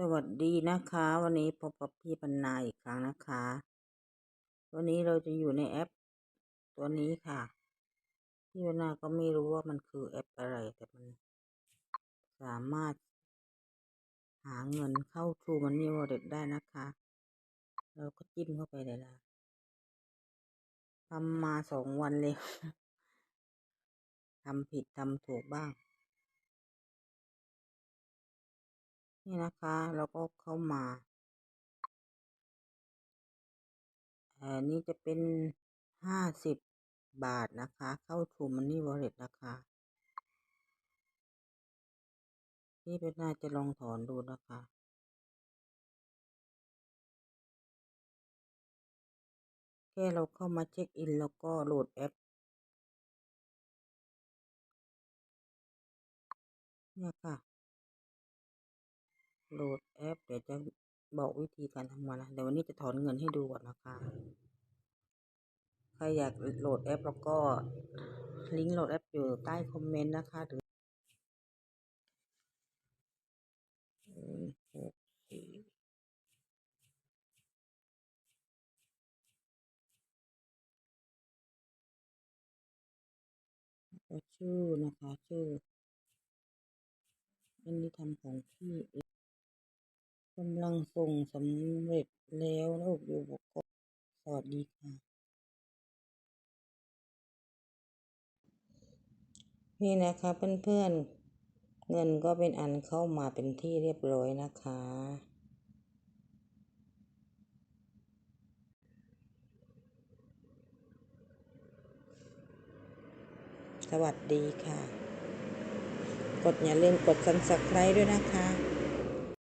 สวัสดีนะคะ วันนี้พบกับพี่ปันนาอีกครั้งนะคะ วันนี้เราจะอยู่ในแอป ตัวนี้ค่ะ พี่ปันนาก็ไม่รู้ว่ามันคือแอปอะไรแต่มันสามารถ หาเงินเข้า True Money Wallet ได้นะคะ เราก็จิ้มเข้าไปเลยละทำมาสองวันเลยทำผิดทำถูกบ้าง นี่นะคะเราก็เข้ามาอันนี้จะเป็นห้าสิบบาทนะคะ เข้า True Money Wallet นะคะ นี่เป็นน่าจะลองถอนดูนะคะแค่เราเข้ามาเช็คอินแล้วก็โหลดแอปเนี่ยค่ะ โหลดแอป เดี๋ยวจะบอกวิธีการทำงานนะ เดี๋ยววันนี้จะถอนเงินให้ดูก่อนนะคะ ใครอยากโหลดแอปแล้วก็ลิงก์โหลดแอปอยู่ใต้คอมเมนต์นะคะหรือชื่อนะคะ ชื่ออันนี้ทำของพี่ กำลังส่งสำเร็จแล้วนะอยู่บอกก็สวัสดีค่ะ นี่นะคะเพื่อนๆ เงินก็เป็นอันเข้ามาเป็นที่เรียบร้อยนะคะ สวัสดีค่ะ กดอย่าลืมกด subscribe ด้วยนะคะ